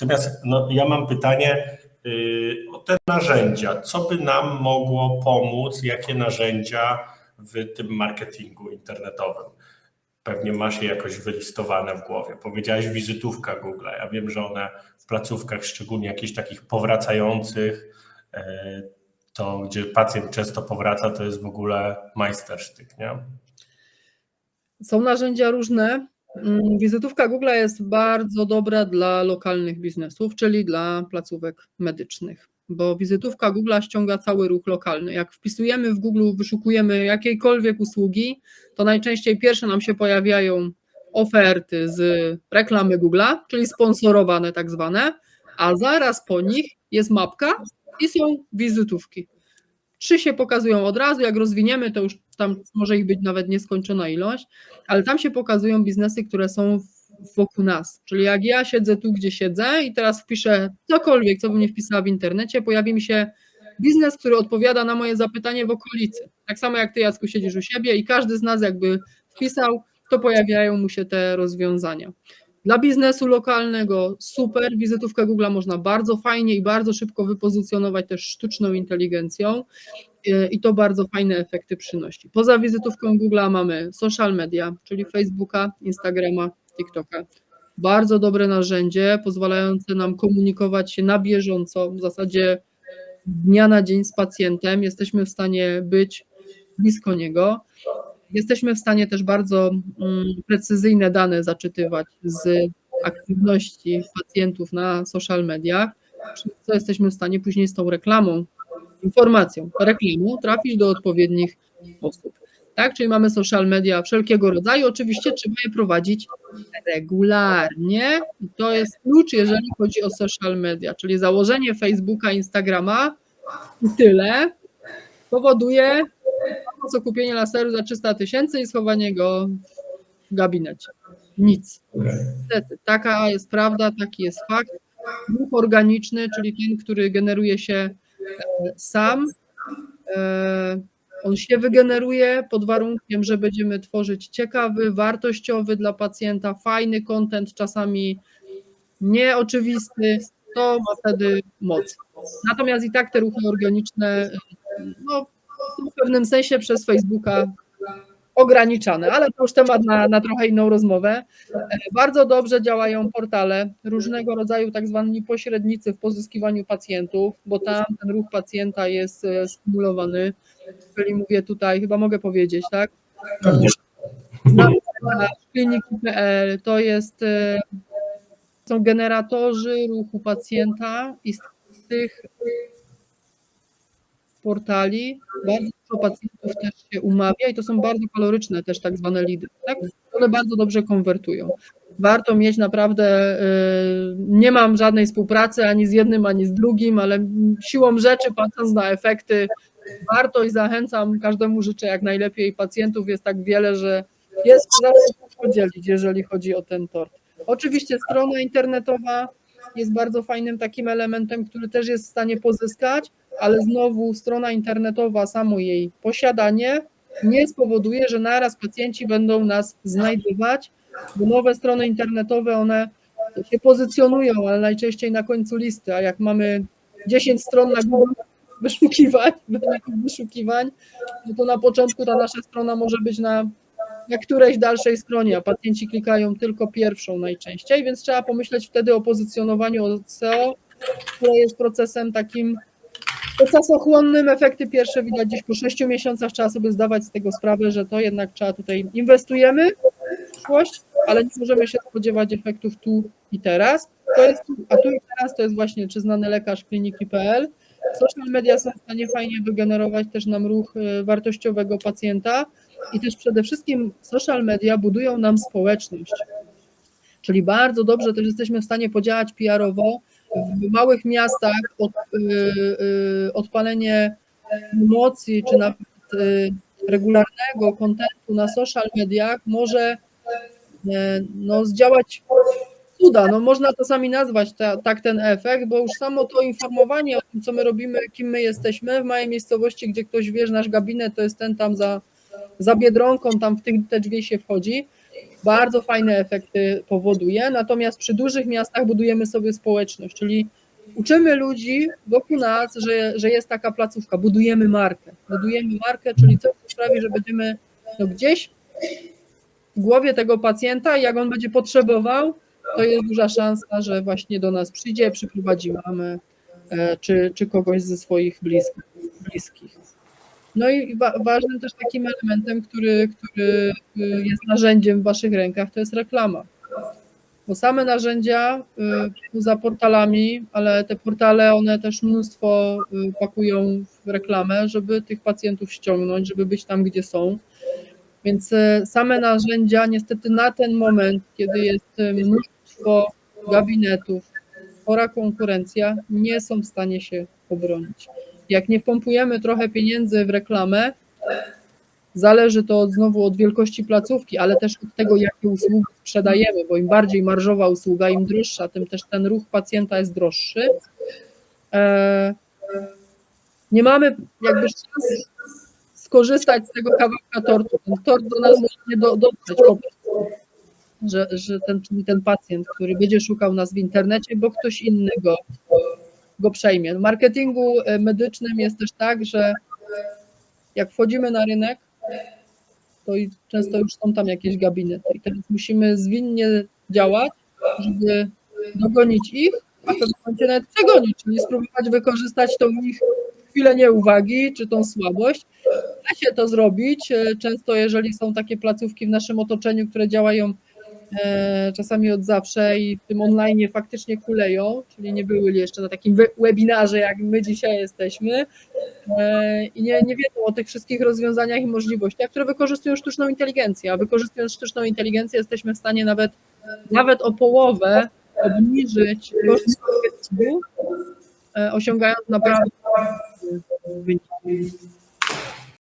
Natomiast no, ja mam pytanie y, o te narzędzia. Co by nam mogło pomóc? Jakie narzędzia w tym marketingu internetowym? Pewnie masz je jakoś wylistowane w głowie. Powiedziałeś wizytówka Google. Ja wiem, że one w placówkach, szczególnie jakichś takich powracających, y, to gdzie pacjent często powraca, to jest w ogóle majstersztyk, nie? Są narzędzia różne. Mm, Wizytówka Google jest bardzo dobra dla lokalnych biznesów, czyli dla placówek medycznych, bo wizytówka Google ściąga cały ruch lokalny. Jak wpisujemy w Google, wyszukujemy jakiejkolwiek usługi, to najczęściej pierwsze nam się pojawiają oferty z reklamy Google'a, czyli sponsorowane tak zwane, a zaraz po nich jest mapka i są wizytówki. Trzy się pokazują od razu, jak rozwiniemy, to już tam może ich być nawet nieskończona ilość, ale tam się pokazują biznesy, które są wokół nas. Czyli jak ja siedzę tu, gdzie siedzę i teraz wpiszę cokolwiek, co bym nie wpisała w internecie, pojawi mi się biznes, który odpowiada na moje zapytanie w okolicy. Tak samo jak ty, Jacku, siedzisz u siebie i każdy z nas jakby wpisał, to pojawiają mu się te rozwiązania. Dla biznesu lokalnego super, wizytówkę Google można bardzo fajnie i bardzo szybko wypozycjonować też sztuczną inteligencją e, i to bardzo fajne efekty przynosi. Poza wizytówką Google mamy social media, czyli Facebooka, Instagrama, TikToka. Bardzo dobre narzędzie pozwalające nam komunikować się na bieżąco, w zasadzie dnia na dzień z pacjentem. Jesteśmy w stanie być blisko niego. Jesteśmy w stanie też bardzo mm, precyzyjne dane zaczytywać z aktywności pacjentów na social mediach, co jesteśmy w stanie później z tą reklamą, informacją, reklamą trafić do odpowiednich osób. Tak, czyli mamy social media wszelkiego rodzaju. Oczywiście trzeba je prowadzić regularnie i to jest klucz, jeżeli chodzi o social media, czyli założenie Facebooka, Instagrama i tyle powoduje co kupienie laseru za 300 tysięcy i schowanie go w gabinecie. Nic. Niestety, taka jest prawda, taki jest fakt. Ruch organiczny, czyli ten, który generuje się e, sam, e, on się wygeneruje pod warunkiem, że będziemy tworzyć ciekawy, wartościowy dla pacjenta, fajny content, czasami nieoczywisty, to ma wtedy moc. Natomiast i tak te ruchy organiczne no, są w pewnym sensie przez Facebooka ograniczane, ale to już temat na, na trochę inną rozmowę. E, Bardzo dobrze działają portale, różnego rodzaju tak zwani pośrednicy w pozyskiwaniu pacjentów, bo tam ten ruch pacjenta jest e, stymulowany. Czyli mówię tutaj, chyba mogę powiedzieć, tak? Kliniki.pl to jest, e, są generatorzy ruchu pacjenta i z tych portali bardzo dużo pacjentów też się umawia i to są bardzo kaloryczne też tak zwane lidy, tak? One bardzo dobrze konwertują. Warto mieć naprawdę, y, nie mam żadnej współpracy ani z jednym, ani z drugim, ale siłą rzeczy patrząc na efekty, warto i zachęcam, każdemu życzę jak najlepiej. Pacjentów jest tak wiele, że jest co podzielić, jeżeli chodzi o ten tort. Oczywiście strona internetowa jest bardzo fajnym takim elementem, który też jest w stanie pozyskać, ale znowu strona internetowa, samo jej posiadanie nie spowoduje, że naraz pacjenci będą nas znajdować, bo nowe strony internetowe, one się pozycjonują, ale najczęściej na końcu listy, a jak mamy 10 stron na Google wyszukiwań, wyszukiwań, no to na początku ta nasza strona może być na, na którejś dalszej stronie, a pacjenci klikają tylko pierwszą najczęściej, więc trzeba pomyśleć wtedy o pozycjonowaniu od SEO, które jest procesem takim czasochłonnym. Efekty pierwsze widać gdzieś po 6 miesiącach. Trzeba sobie zdawać z tego sprawę, że to jednak trzeba tutaj inwestujemy w przyszłość, ale nie możemy się spodziewać efektów tu i teraz. To jest, a tu i teraz to jest właśnie czy znany lekarz kliniki.pl. Social media są w stanie fajnie wygenerować też nam ruch e, wartościowego pacjenta i też przede wszystkim social media budują nam społeczność. Czyli bardzo dobrze też jesteśmy w stanie podziałać PR-owo w małych miastach od, y, y, odpalenie promocji czy nawet y, regularnego kontentu na social mediach może y, no, zdziałać cuda. No, można czasami nazwać ta, tak ten efekt, bo już samo to informowanie o tym, co my robimy, kim my jesteśmy w małej miejscowości, gdzie ktoś wie, że nasz gabinet to jest ten tam za, za Biedronką, tam w tych, te drzwi się wchodzi, bardzo fajne efekty powoduje. Natomiast przy dużych miastach budujemy sobie społeczność, czyli uczymy ludzi wokół nas, że, że jest taka placówka, budujemy markę. Budujemy markę, czyli coś, co sprawi, że będziemy no, gdzieś w głowie tego pacjenta i jak on będzie potrzebował, to jest duża szansa, że właśnie do nas przyjdzie, przyprowadzi mamę e, czy, czy kogoś ze swoich bliskich. bliskich. No i wa- ważnym też takim elementem, który, który y, jest narzędziem w Waszych rękach, to jest reklama. Bo same narzędzia y, poza portalami, ale te portale one też mnóstwo y, pakują w reklamę, żeby tych pacjentów ściągnąć, żeby być tam, gdzie są. Więc same narzędzia, niestety na ten moment, kiedy jest mnóstwo gabinetów, chora konkurencja, nie są w stanie się obronić. Jak nie pompujemy trochę pieniędzy w reklamę, zależy to od, znowu od wielkości placówki, ale też od tego, jakie usługi sprzedajemy, bo im bardziej marżowa usługa, im droższa, tym też ten ruch pacjenta jest droższy. E, Nie mamy jakby szans skorzystać z tego kawałka tortu. Ten tort do nas może nie do, dotrzeć po prostu, że, że ten, ten pacjent, który będzie szukał nas w internecie, bo ktoś inny go, go przejmie. W marketingu e, medycznym jest też tak, że jak wchodzimy na rynek, to często już są tam jakieś gabinety i teraz musimy zwinnie działać, żeby dogonić ich, a w pewnym momencie nawet przegonić, czyli spróbować wykorzystać tą ich chwilę nieuwagi, czy tą słabość. Da się to zrobić. E, Często, jeżeli są takie placówki w naszym otoczeniu, które działają czasami od zawsze i w tym online faktycznie kuleją, czyli nie były jeszcze na takim we- webinarze, jak my dzisiaj jesteśmy, e, i nie, nie wiedzą o tych wszystkich rozwiązaniach i możliwościach, które wykorzystują sztuczną inteligencję. A wykorzystując sztuczną inteligencję, jesteśmy w stanie nawet, nawet o połowę obniżyć marketingu, e, osiągając naprawdę wyniki.